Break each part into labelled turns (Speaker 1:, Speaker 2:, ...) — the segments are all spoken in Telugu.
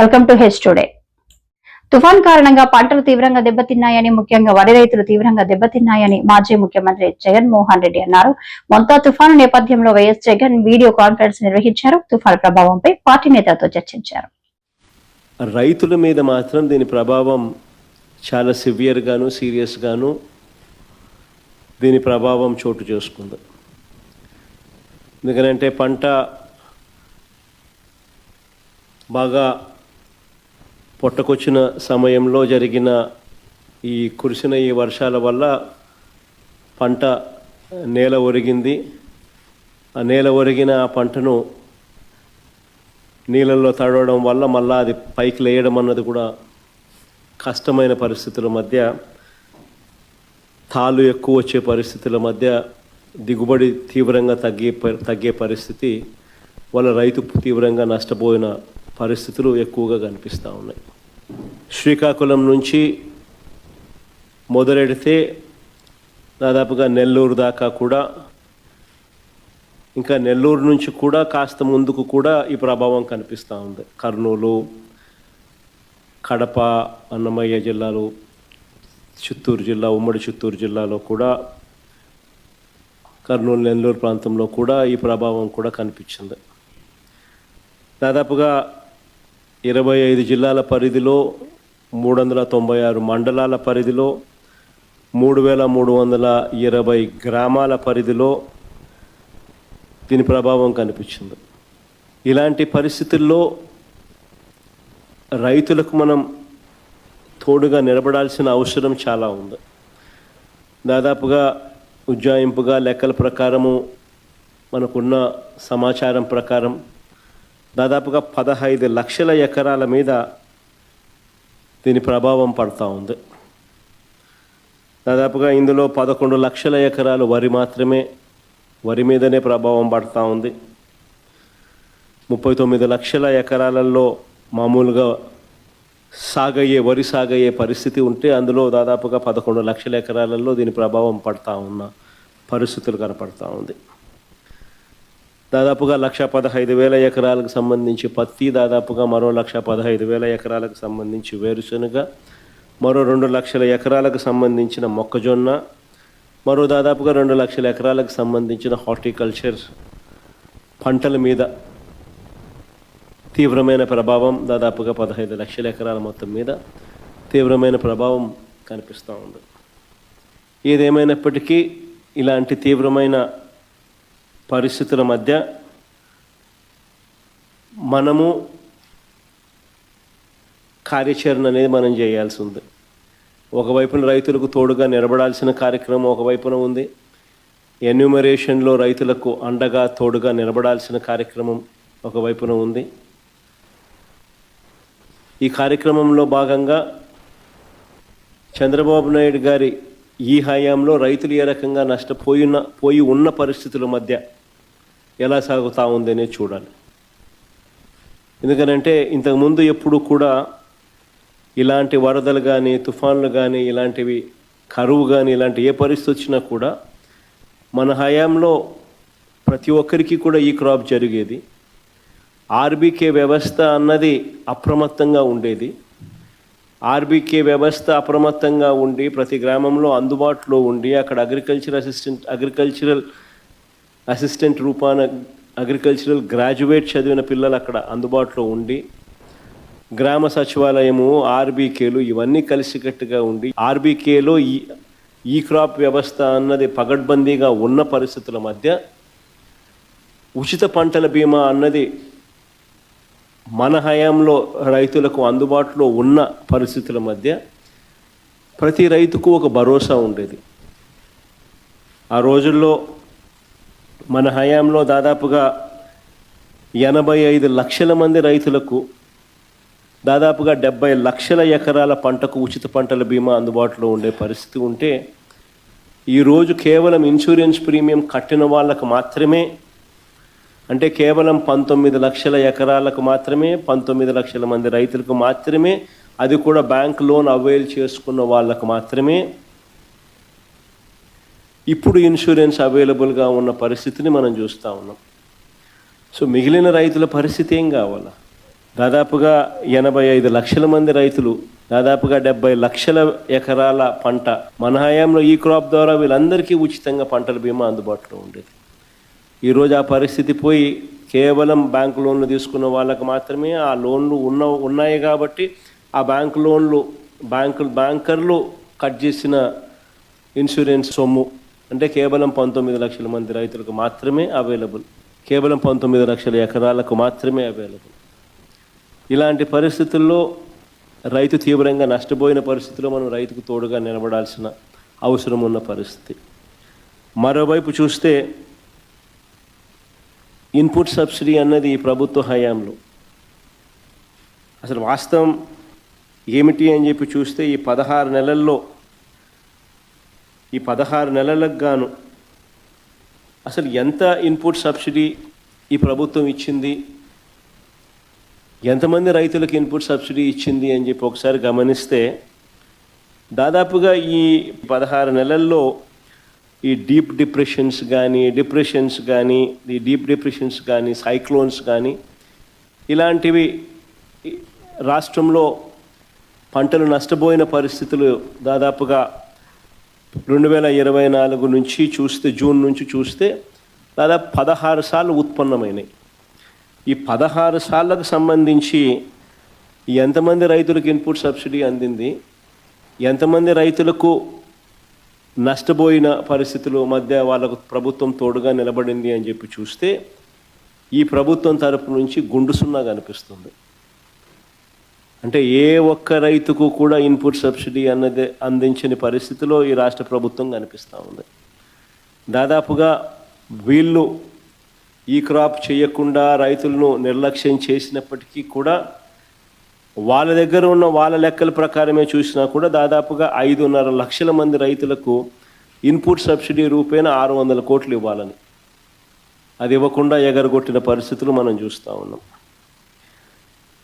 Speaker 1: వెల్కమ్ టు హెచ్ టుడే తుఫాన్ కారణంగా పంటలు తీవ్రంగా దెబ్బతిన్నాయని ముఖ్యంగా వరి రైతులు తీవ్రంగా దెబ్బతిన్నాయని మాజీ ముఖ్యమంత్రి జగన్మోహన్ రెడ్డి అన్నారు. మొంతా తుఫాను నేపథ్యంలో వైఎస్ జగన్ వీడియో కాన్ఫరెన్స్ నిర్వహించారు. తుఫాను ప్రభావంపై పార్టీ నేతలతో చర్చించారు.
Speaker 2: రైతుల మీద మాత్రం దీని ప్రభావం చాలా సివియర్గాను సీరియస్గాను దీని ప్రభావం చోటు చేసుకుంది. ఎందుకంటే పంట బాగా పొట్టకొచ్చిన సమయంలో జరిగిన ఈ కురిసిన ఈ వర్షాల వల్ల పంట నేల ఒరిగింది. ఆ నేల ఒరిగిన ఆ పంటను నీళ్ళల్లో తడవడం వల్ల మళ్ళా అది పైకి లేయడం అన్నది కూడా కష్టమైన పరిస్థితుల మధ్య తాళ్ళు ఎక్కువ వచ్చే పరిస్థితుల మధ్య దిగుబడి తీవ్రంగా తగ్గే తగ్గే పరిస్థితి వాళ్ళ రైతు తీవ్రంగా నష్టపోయిన పరిస్థితులు ఎక్కువగా కనిపిస్తూ ఉన్నాయి. శ్రీకాకుళం నుంచి మొదలెడితే దాదాపుగా నెల్లూరు దాకా కూడా ఇంకా నెల్లూరు నుంచి కూడా కాస్త ముందుకు కూడా ఈ ప్రభావం కనిపిస్తూ ఉంది. కర్నూలు కడప అన్నమయ్య జిల్లాలు చిత్తూరు జిల్లా ఉమ్మడి చిత్తూరు జిల్లాలో కూడా కర్నూలు నెల్లూరు ప్రాంతంలో కూడా ఈ ప్రభావం కూడా కనిపించింది. దాదాపుగా ఇరవై ఐదు జిల్లాల పరిధిలో మూడు వందల తొంభై ఆరు మండలాల పరిధిలో మూడు వేల మూడు వందల ఇరవై గ్రామాల పరిధిలో దీని ప్రభావం కనిపించింది. ఇలాంటి పరిస్థితుల్లో రైతులకు మనం తోడుగా నిలబడాల్సిన అవసరం చాలా ఉంది. దాదాపుగా ఉజ్జాయింపుగా లెక్కల ప్రకారము మనకున్న సమాచారం ప్రకారం దాదాపుగా పదహైదు లక్షల ఎకరాల మీద దీని ప్రభావం పడతా ఉంది. దాదాపుగా ఇందులో పదకొండు లక్షల ఎకరాలు వరి మాత్రమే వరి మీదనే ప్రభావం పడతా ఉంది. ముప్పై తొమ్మిది లక్షల ఎకరాలలో మామూలుగా సాగయ్యే వరి సాగయ్యే పరిస్థితి ఉంటే అందులో దాదాపుగా పదకొండు లక్షల ఎకరాలలో దీని ప్రభావం పడతా ఉన్న పరిస్థితులు కనపడతా ఉంది. దాదాపుగా లక్ష పదహైదు వేల ఎకరాలకు సంబంధించి పత్తి దాదాపుగా మరో లక్ష పదహైదు వేల ఎకరాలకు సంబంధించి వేరుశనగ మరో రెండు లక్షల ఎకరాలకు సంబంధించిన మొక్కజొన్న మరో దాదాపుగా రెండు లక్షల ఎకరాలకు సంబంధించిన హార్టికల్చర్ పంటల మీద తీవ్రమైన ప్రభావం దాదాపుగా పదహైదు లక్షల ఎకరాల మొత్తం మీద తీవ్రమైన ప్రభావం కనిపిస్తూ ఉంది. ఏదేమైనప్పటికీ ఇలాంటి తీవ్రమైన పరిస్థితుల మధ్య మనము కార్యాచరణ అనేది మనం చేయాల్సి ఉంది ఒకవైపున రైతులకు తోడుగా నిలబడాల్సిన కార్యక్రమం ఒకవైపున ఉంది. ఎన్యూమరేషన్లో రైతులకు అండగా తోడుగా నిలబడాల్సిన కార్యక్రమం ఒకవైపున ఉంది. ఈ కార్యక్రమంలో భాగంగా చంద్రబాబు నాయుడు గారి ఈ హయాంలో రైతులు ఏ రకంగా నష్టపోయిన పోయి ఉన్న పరిస్థితుల మధ్య ఎలా సాగుతూ ఉంది అనేది చూడాలి. ఎందుకనంటే ఇంతకుముందు ఎప్పుడు కూడా ఇలాంటి వరదలు కానీ తుఫాన్లు కానీ ఇలాంటివి కరువు కానీ ఇలాంటి ఏ పరిస్థితి వచ్చినా కూడా మన హయాంలో ప్రతి ఒక్కరికి కూడా ఈ క్రాప్ జరిగేది. ఆర్బీకే వ్యవస్థ అన్నది అప్రమత్తంగా ఉండేది. ఆర్బీకే వ్యవస్థ అప్రమత్తంగా ఉండి ప్రతి గ్రామంలో అందుబాటులో ఉండి అక్కడ అగ్రికల్చర్ అసిస్టెంట్ అగ్రికల్చరల్ అసిస్టెంట్ రూపాన అగ్రికల్చరల్ గ్రాడ్యుయేట్ చదివిన పిల్లలు అక్కడ అందుబాటులో ఉండి గ్రామ సచివాలయము ఆర్బీకేలు ఇవన్నీ కలిసికట్టుగా ఉండి ఆర్బీకేలో ఈ ఈ క్రాప్ వ్యవస్థ అన్నది పగడ్బందీగా ఉన్న పరిస్థితుల మధ్య ఉచిత పంటల బీమా అన్నది మన హయాంలో రైతులకు అందుబాటులో ఉన్న పరిస్థితుల మధ్య ప్రతి రైతుకు ఒక భరోసా ఉండేది. ఆ రోజుల్లో మన హయాంలో దాదాపుగా ఎనభై ఐదు లక్షల మంది రైతులకు దాదాపుగా డెబ్బై లక్షల ఎకరాల పంటకు ఉచిత పంటల బీమా అందుబాటులో ఉండే పరిస్థితి ఉంటే ఈరోజు కేవలం ఇన్సూరెన్స్ ప్రీమియం కట్టిన వాళ్ళకు మాత్రమే అంటే కేవలం పంతొమ్మిది లక్షల ఎకరాలకు మాత్రమే పంతొమ్మిది లక్షల మంది రైతులకు మాత్రమే అది కూడా బ్యాంక్ లోన్ అవైల్ చేసుకున్న వాళ్ళకు మాత్రమే ఇప్పుడు ఇన్సూరెన్స్ అవైలబుల్గా ఉన్న పరిస్థితిని మనం చూస్తూ ఉన్నాం. సో మిగిలిన రైతుల పరిస్థితి ఏం కావాలా? దాదాపుగా ఎనభై ఐదు లక్షల మంది రైతులు దాదాపుగా డెబ్బై లక్షల ఎకరాల పంట. మన హయాంలో ఈ క్రాప్ ద్వారా వీళ్ళందరికీ ఉచితంగా పంటల బీమా అందుబాటులో ఉండేది. ఈరోజు ఆ పరిస్థితి పోయి కేవలం బ్యాంక్ లోన్లు తీసుకున్న వాళ్ళకు మాత్రమే ఆ లోన్లు ఉన్న ఉన్నాయి కాబట్టి ఆ బ్యాంక్ లోన్లు బ్యాంకులు బ్యాంకర్లు కట్ చేసిన ఇన్సూరెన్స్ సొమ్ము అంటే కేవలం పంతొమ్మిది లక్షల మంది రైతులకు మాత్రమే అవైలబుల్ కేవలం పంతొమ్మిది లక్షల ఎకరాలకు మాత్రమే అవైలబుల్ ఇలాంటి పరిస్థితుల్లో రైతు తీవ్రంగా నష్టపోయిన పరిస్థితిలో మనం రైతుకు తోడుగా నిలబడాల్సిన అవసరం ఉన్న పరిస్థితి. మరోవైపు చూస్తే ఇన్పుట్ సబ్సిడీ అన్నది ఈ ప్రభుత్వ హయాంలో. అసలు వాస్తవం ఏమిటి అని చెప్పి చూస్తే ఈ పదహారు నెలల్లో ఈ పదహారు నెలలకు గాను అసలు ఎంత ఇన్పుట్ సబ్సిడీ ఈ ప్రభుత్వం ఇచ్చింది? ఎంతమంది రైతులకు ఇన్పుట్ సబ్సిడీ ఇచ్చింది అని చెప్పి ఒకసారి గమనిస్తే దాదాపుగా ఈ పదహారు నెలల్లో ఈ డీప్ డిప్రెషన్స్ కానీ డిప్రెషన్స్ కానీ ఈ డీప్ డిప్రెషన్స్ కానీ సైక్లోన్స్ కానీ ఇలాంటివి రాష్ట్రంలో పంటలు నష్టపోయిన పరిస్థితులు దాదాపుగా రెండు వేల ఇరవై నాలుగు నుంచి చూస్తే జూన్ నుంచి చూస్తే దాదాపు పదహారు సార్లు ఉత్పన్నమైనాయి. ఈ పదహారు సార్లకు సంబంధించి ఎంతమంది రైతులకు ఇన్పుట్ సబ్సిడీ అందింది? ఎంతమంది రైతులకు నష్టపోయిన పరిస్థితుల మధ్య వాళ్ళకు ప్రభుత్వం తోడుగా నిలబడింది అని చెప్పి చూస్తే ఈ ప్రభుత్వం తరపు నుంచి గుండు సున్నా కనిపిస్తుంది అంటే ఏ ఒక్క రైతుకు కూడా ఇన్పుట్ సబ్సిడీ అన్నది అందించని పరిస్థితిలో ఈ రాష్ట్ర ప్రభుత్వం కనిపిస్తూ ఉంది. దాదాపుగా వీళ్ళు ఈ క్రాప్ చేయకుండా రైతులను నిర్లక్ష్యం చేసినప్పటికీ కూడా వాళ్ళ దగ్గర ఉన్న వాళ్ళ లెక్కల ప్రకారమే చూసినా కూడా దాదాపుగా ఐదున్నర లక్షల మంది రైతులకు ఇన్పుట్ సబ్సిడీ రూపేణ ఆరు వందల కోట్లు ఇవ్వాలని. అది ఇవ్వకుండా ఎగరగొట్టిన పరిస్థితులు మనం చూస్తూ ఉన్నాం.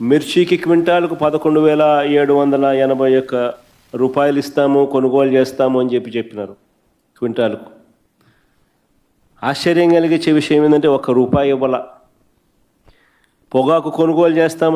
Speaker 2: మిర్చికి క్వింటాలకు పదకొండు వేల ఏడు వందల ఎనభై ఒక్క రూపాయలు ఇస్తాము కొనుగోలు చేస్తాము అని చెప్పి చెప్పినారు క్వింటాలకు. ఆశ్చర్యం కలిగించే విషయం ఏంటంటే ఒక రూపాయి ఇవ్వాల. పొగాకు కొనుగోలు చేస్తామని